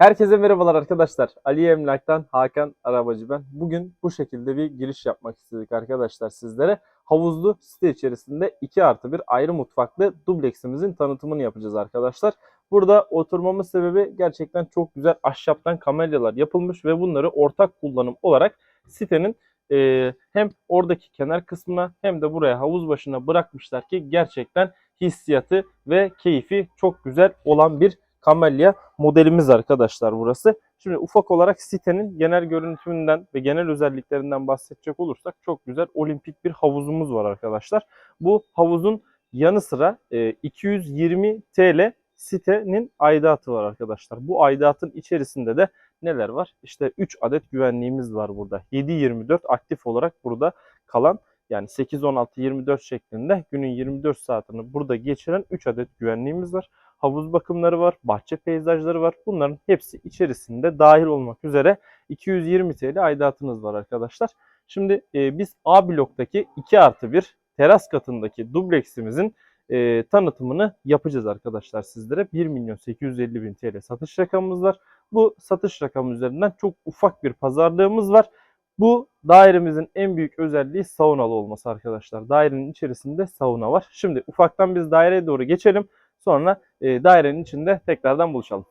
Herkese merhabalar arkadaşlar. Ali Emlak'tan Hakan Arabacı ben. Bugün bu şekilde bir giriş yapmak istedik arkadaşlar sizlere. Havuzlu site içerisinde 2 artı bir ayrı mutfaklı dubleksimizin tanıtımını yapacağız arkadaşlar. Burada oturmamın sebebi gerçekten çok güzel ahşaptan kamelyalar yapılmış ve bunları ortak kullanım olarak sitenin e, hem oradaki kenar kısmına hem de buraya havuz başına bırakmışlar ki gerçekten hissiyatı ve keyfi çok güzel olan bir kamelya modelimiz arkadaşlar burası. Şimdi ufak olarak sitenin genel görüntümünden ve genel özelliklerinden bahsedecek olursak çok güzel olimpik bir havuzumuz var arkadaşlar. Bu havuzun yanı sıra e, 220 TL sitenin aidatı var arkadaşlar. Bu aidatın içerisinde de neler var? İşte 3 adet güvenliğimiz var burada. 7-24 aktif olarak burada kalan yani 8-16-24 şeklinde günün 24 saatini burada geçiren 3 adet güvenliğimiz var havuz bakımları var, bahçe peyzajları var. Bunların hepsi içerisinde dahil olmak üzere 220 TL aidatınız var arkadaşlar. Şimdi e, biz A bloktaki 2 artı 1 teras katındaki dubleksimizin e, tanıtımını yapacağız arkadaşlar sizlere. 1 milyon 850 bin TL satış rakamımız var. Bu satış rakamı üzerinden çok ufak bir pazarlığımız var. Bu dairemizin en büyük özelliği saunalı olması arkadaşlar. Dairenin içerisinde sauna var. Şimdi ufaktan biz daireye doğru geçelim. Sonra e, dairenin içinde tekrardan buluşalım.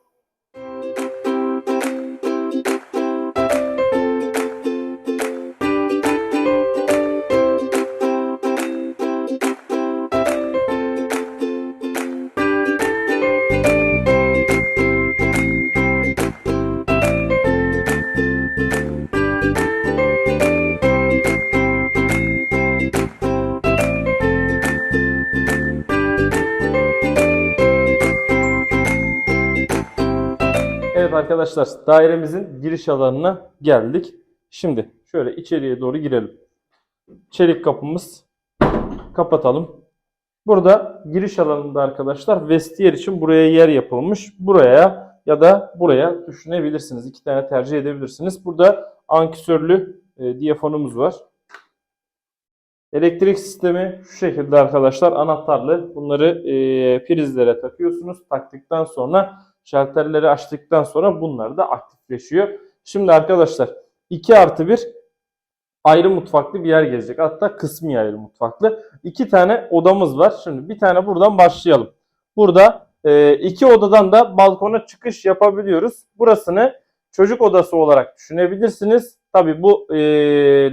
Arkadaşlar dairemizin giriş alanına geldik. Şimdi şöyle içeriye doğru girelim. Çelik kapımız kapatalım. Burada giriş alanında arkadaşlar vestiyer için buraya yer yapılmış. Buraya ya da buraya düşünebilirsiniz. İki tane tercih edebilirsiniz. Burada ankesörlü e, diyafonumuz var. Elektrik sistemi şu şekilde arkadaşlar anahtarlı. Bunları e, prizlere takıyorsunuz. Taktıktan sonra şalterleri açtıktan sonra bunlar da aktifleşiyor. Şimdi arkadaşlar 2 artı 1 ayrı mutfaklı bir yer gelecek. Hatta kısmi ayrı mutfaklı. İki tane odamız var. Şimdi bir tane buradan başlayalım. Burada e, iki odadan da balkona çıkış yapabiliyoruz. Burasını çocuk odası olarak düşünebilirsiniz. Tabi bu e,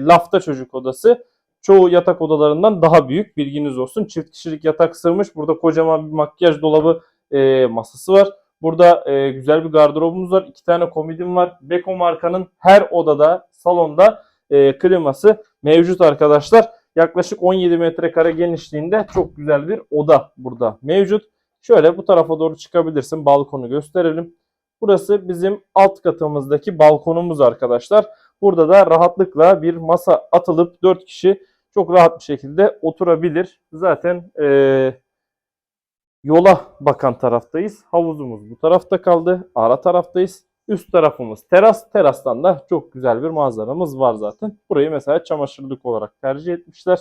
lafta çocuk odası. Çoğu yatak odalarından daha büyük bilginiz olsun. Çift kişilik yatak sığmış. Burada kocaman bir makyaj dolabı e, masası var. Burada e, güzel bir gardırobumuz var. İki tane komedim var. Beko markanın her odada, salonda e, kliması mevcut arkadaşlar. Yaklaşık 17 metrekare genişliğinde çok güzel bir oda burada mevcut. Şöyle bu tarafa doğru çıkabilirsin. Balkonu gösterelim. Burası bizim alt katımızdaki balkonumuz arkadaşlar. Burada da rahatlıkla bir masa atılıp 4 kişi çok rahat bir şekilde oturabilir. Zaten eee yola bakan taraftayız. Havuzumuz bu tarafta kaldı. Ara taraftayız. Üst tarafımız teras. Terastan da çok güzel bir manzaramız var zaten. Burayı mesela çamaşırlık olarak tercih etmişler.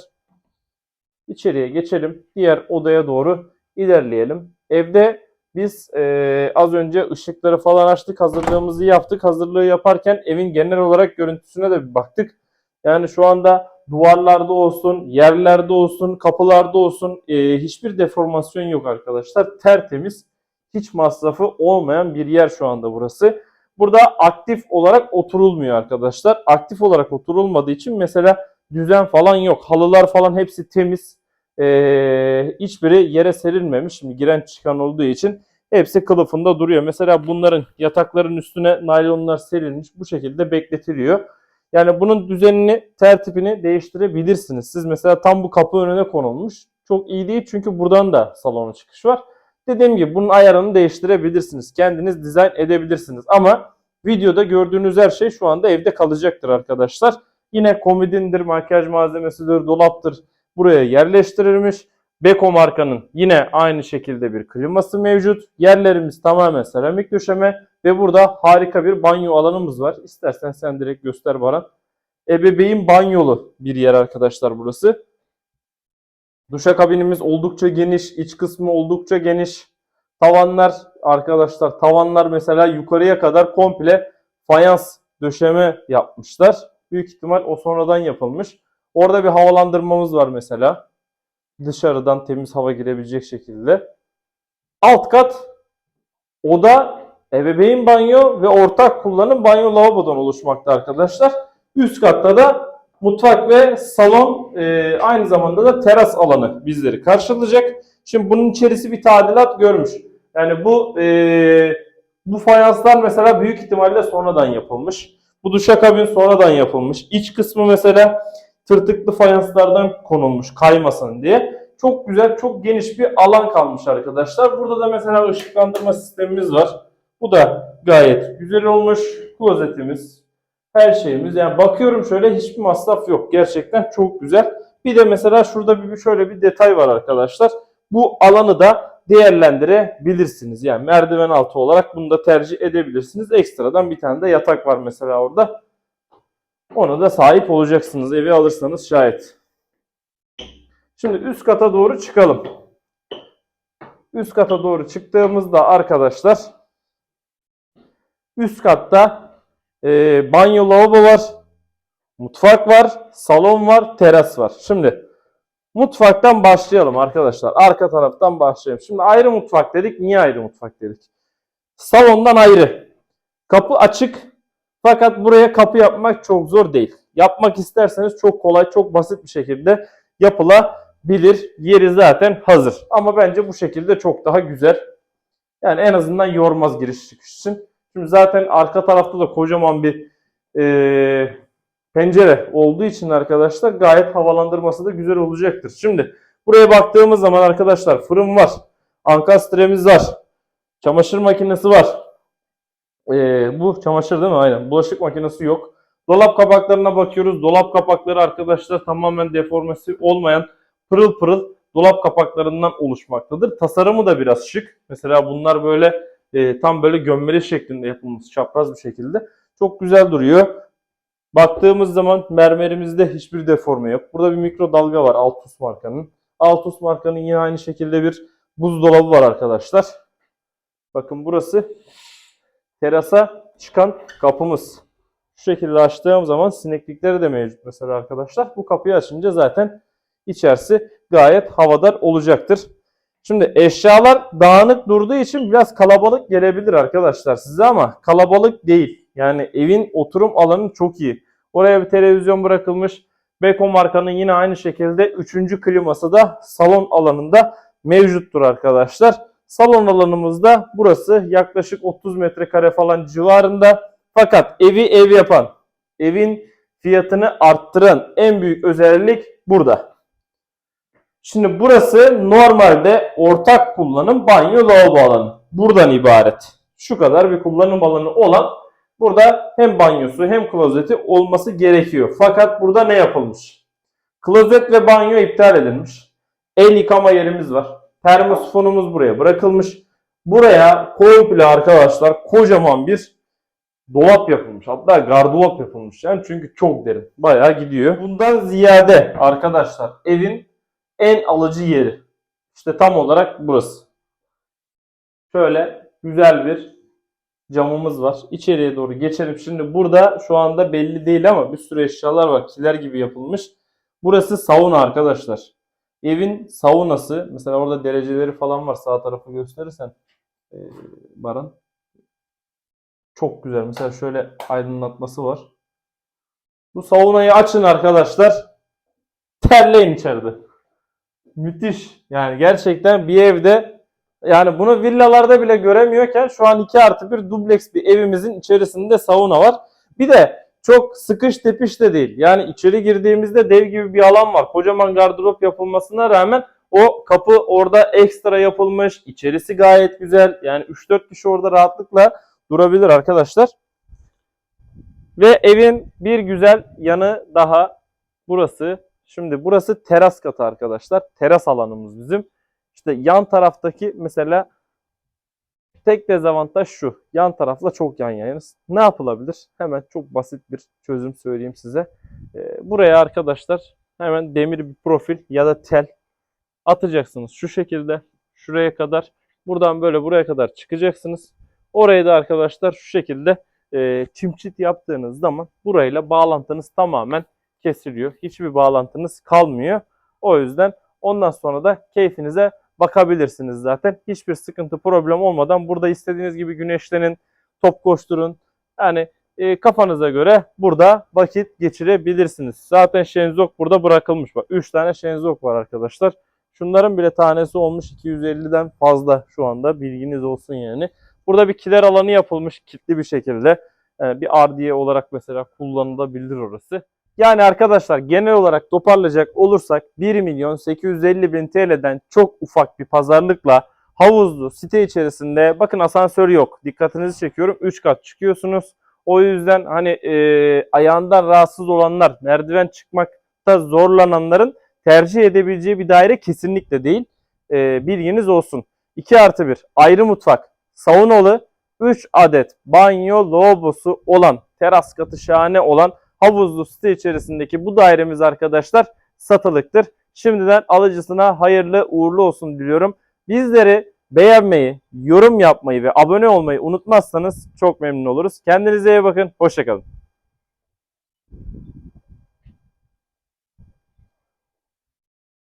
İçeriye geçelim. Diğer odaya doğru ilerleyelim. Evde biz e, az önce ışıkları falan açtık. Hazırlığımızı yaptık. Hazırlığı yaparken evin genel olarak görüntüsüne de bir baktık. Yani şu anda duvarlarda olsun, yerlerde olsun, kapılarda olsun e, hiçbir deformasyon yok arkadaşlar. Tertemiz, hiç masrafı olmayan bir yer şu anda burası. Burada aktif olarak oturulmuyor arkadaşlar. Aktif olarak oturulmadığı için mesela düzen falan yok. Halılar falan hepsi temiz. E, hiçbiri yere serilmemiş. Şimdi giren çıkan olduğu için hepsi kılıfında duruyor. Mesela bunların yatakların üstüne naylonlar serilmiş. Bu şekilde bekletiliyor. Yani bunun düzenini, tertipini değiştirebilirsiniz. Siz mesela tam bu kapı önüne konulmuş. Çok iyi değil çünkü buradan da salona çıkış var. Dediğim gibi bunun ayarını değiştirebilirsiniz. Kendiniz dizayn edebilirsiniz. Ama videoda gördüğünüz her şey şu anda evde kalacaktır arkadaşlar. Yine komodindir, makyaj malzemesidir, dolaptır buraya yerleştirilmiş. Beko markanın yine aynı şekilde bir kliması mevcut. Yerlerimiz tamamen seramik döşeme ve burada harika bir banyo alanımız var. İstersen sen direkt göster Baran. Ebeveyn banyolu bir yer arkadaşlar burası. Duşakabinimiz oldukça geniş, iç kısmı oldukça geniş. Tavanlar arkadaşlar tavanlar mesela yukarıya kadar komple fayans döşeme yapmışlar. Büyük ihtimal o sonradan yapılmış. Orada bir havalandırmamız var mesela. Dışarıdan temiz hava girebilecek şekilde. Alt kat oda, ebeveyn banyo ve ortak kullanım banyo lavabodan oluşmakta arkadaşlar. Üst katta da mutfak ve salon e, aynı zamanda da teras alanı bizleri karşılayacak. Şimdi bunun içerisi bir tadilat görmüş. Yani bu e, bu fayanslar mesela büyük ihtimalle sonradan yapılmış. Bu duşakabin sonradan yapılmış. İç kısmı mesela tırtıklı fayanslardan konulmuş kaymasın diye. Çok güzel, çok geniş bir alan kalmış arkadaşlar. Burada da mesela ışıklandırma sistemimiz var. Bu da gayet güzel olmuş. Klozetimiz, her şeyimiz. Yani bakıyorum şöyle hiçbir masraf yok. Gerçekten çok güzel. Bir de mesela şurada bir şöyle bir detay var arkadaşlar. Bu alanı da değerlendirebilirsiniz. Yani merdiven altı olarak bunu da tercih edebilirsiniz. Ekstradan bir tane de yatak var mesela orada. Ona da sahip olacaksınız evi alırsanız şayet. Şimdi üst kata doğru çıkalım. Üst kata doğru çıktığımızda arkadaşlar üst katta e, banyo lavabo var. Mutfak var. Salon var. Teras var. Şimdi mutfaktan başlayalım arkadaşlar. Arka taraftan başlayalım. Şimdi ayrı mutfak dedik. Niye ayrı mutfak dedik? Salondan ayrı. Kapı açık. Fakat buraya kapı yapmak çok zor değil. Yapmak isterseniz çok kolay, çok basit bir şekilde yapılabilir. Yeri zaten hazır. Ama bence bu şekilde çok daha güzel. Yani en azından yormaz giriş çıkış için. Şimdi zaten arka tarafta da kocaman bir eee, pencere olduğu için arkadaşlar gayet havalandırması da güzel olacaktır. Şimdi buraya baktığımız zaman arkadaşlar fırın var. Ankastremiz var. Çamaşır makinesi var. Eee, bu çamaşır değil mi? Aynen. Bulaşık makinesi yok. Dolap kapaklarına bakıyoruz. Dolap kapakları arkadaşlar tamamen deformesi olmayan pırıl pırıl dolap kapaklarından oluşmaktadır. Tasarımı da biraz şık. Mesela bunlar böyle e, tam böyle gömmeli şeklinde yapılmış çapraz bir şekilde. Çok güzel duruyor. Baktığımız zaman mermerimizde hiçbir deforme yok. Burada bir mikrodalga var Altus markanın. Altus markanın yine aynı şekilde bir buzdolabı var arkadaşlar. Bakın burası terasa çıkan kapımız. Şu şekilde açtığım zaman sineklikleri de mevcut mesela arkadaşlar. Bu kapıyı açınca zaten içerisi gayet havadar olacaktır. Şimdi eşyalar dağınık durduğu için biraz kalabalık gelebilir arkadaşlar size ama kalabalık değil. Yani evin oturum alanı çok iyi. Oraya bir televizyon bırakılmış. Beko markanın yine aynı şekilde 3. kliması da salon alanında mevcuttur arkadaşlar. Salon alanımızda burası yaklaşık 30 metrekare falan civarında. Fakat evi ev yapan, evin fiyatını arttıran en büyük özellik burada. Şimdi burası normalde ortak kullanım banyo lavabo alanı. Buradan ibaret. Şu kadar bir kullanım alanı olan burada hem banyosu hem klozeti olması gerekiyor. Fakat burada ne yapılmış? Klozet ve banyo iptal edilmiş. El yıkama yerimiz var. Termosifonumuz buraya bırakılmış. Buraya komple arkadaşlar kocaman bir dolap yapılmış. Hatta gardırop yapılmış. Yani çünkü çok derin. Bayağı gidiyor. Bundan ziyade arkadaşlar evin en alıcı yeri. İşte tam olarak burası. Şöyle güzel bir camımız var. İçeriye doğru geçelim. Şimdi burada şu anda belli değil ama bir sürü eşyalar var. Kiler gibi yapılmış. Burası sauna arkadaşlar. Evin saunası. Mesela orada dereceleri falan var. Sağ tarafı gösterirsen. Ee, Baran. Çok güzel. Mesela şöyle aydınlatması var. Bu saunayı açın arkadaşlar. Terleyin içeride. Müthiş. Yani gerçekten bir evde yani bunu villalarda bile göremiyorken şu an 2 artı bir dubleks bir evimizin içerisinde sauna var. Bir de çok sıkış tepiş de değil. Yani içeri girdiğimizde dev gibi bir alan var. Kocaman gardırop yapılmasına rağmen o kapı orada ekstra yapılmış. İçerisi gayet güzel. Yani 3-4 kişi orada rahatlıkla durabilir arkadaşlar. Ve evin bir güzel yanı daha burası. Şimdi burası teras katı arkadaşlar. Teras alanımız bizim. İşte yan taraftaki mesela tek dezavantaj şu. Yan tarafla çok yan yanayız. Ne yapılabilir? Hemen çok basit bir çözüm söyleyeyim size. Ee, buraya arkadaşlar hemen demir bir profil ya da tel atacaksınız. Şu şekilde şuraya kadar Buradan böyle buraya kadar çıkacaksınız. Orayı da arkadaşlar şu şekilde e, çimçit yaptığınız zaman burayla bağlantınız tamamen kesiliyor. Hiçbir bağlantınız kalmıyor. O yüzden ondan sonra da keyfinize bakabilirsiniz zaten. Hiçbir sıkıntı problem olmadan burada istediğiniz gibi güneşlenin, top koşturun. Yani e, kafanıza göre burada vakit geçirebilirsiniz. Zaten şenzok burada bırakılmış. Bak 3 tane şenzok var arkadaşlar. Şunların bile tanesi olmuş 250'den fazla şu anda bilginiz olsun yani. Burada bir kiler alanı yapılmış kitli bir şekilde. Ee, bir ardiye olarak mesela kullanılabilir orası. Yani arkadaşlar genel olarak toparlayacak olursak 1 milyon 850 bin TL'den çok ufak bir pazarlıkla havuzlu site içerisinde bakın asansör yok. Dikkatinizi çekiyorum 3 kat çıkıyorsunuz. O yüzden hani e, ayağından rahatsız olanlar merdiven çıkmakta zorlananların tercih edebileceği bir daire kesinlikle değil. E, bilginiz olsun. 2 artı 1 ayrı mutfak, saunalı, 3 adet banyo lavabosu olan, teras katı şahane olan havuzlu site içerisindeki bu dairemiz arkadaşlar satılıktır. Şimdiden alıcısına hayırlı uğurlu olsun diliyorum. Bizleri beğenmeyi, yorum yapmayı ve abone olmayı unutmazsanız çok memnun oluruz. Kendinize iyi bakın. Hoşçakalın.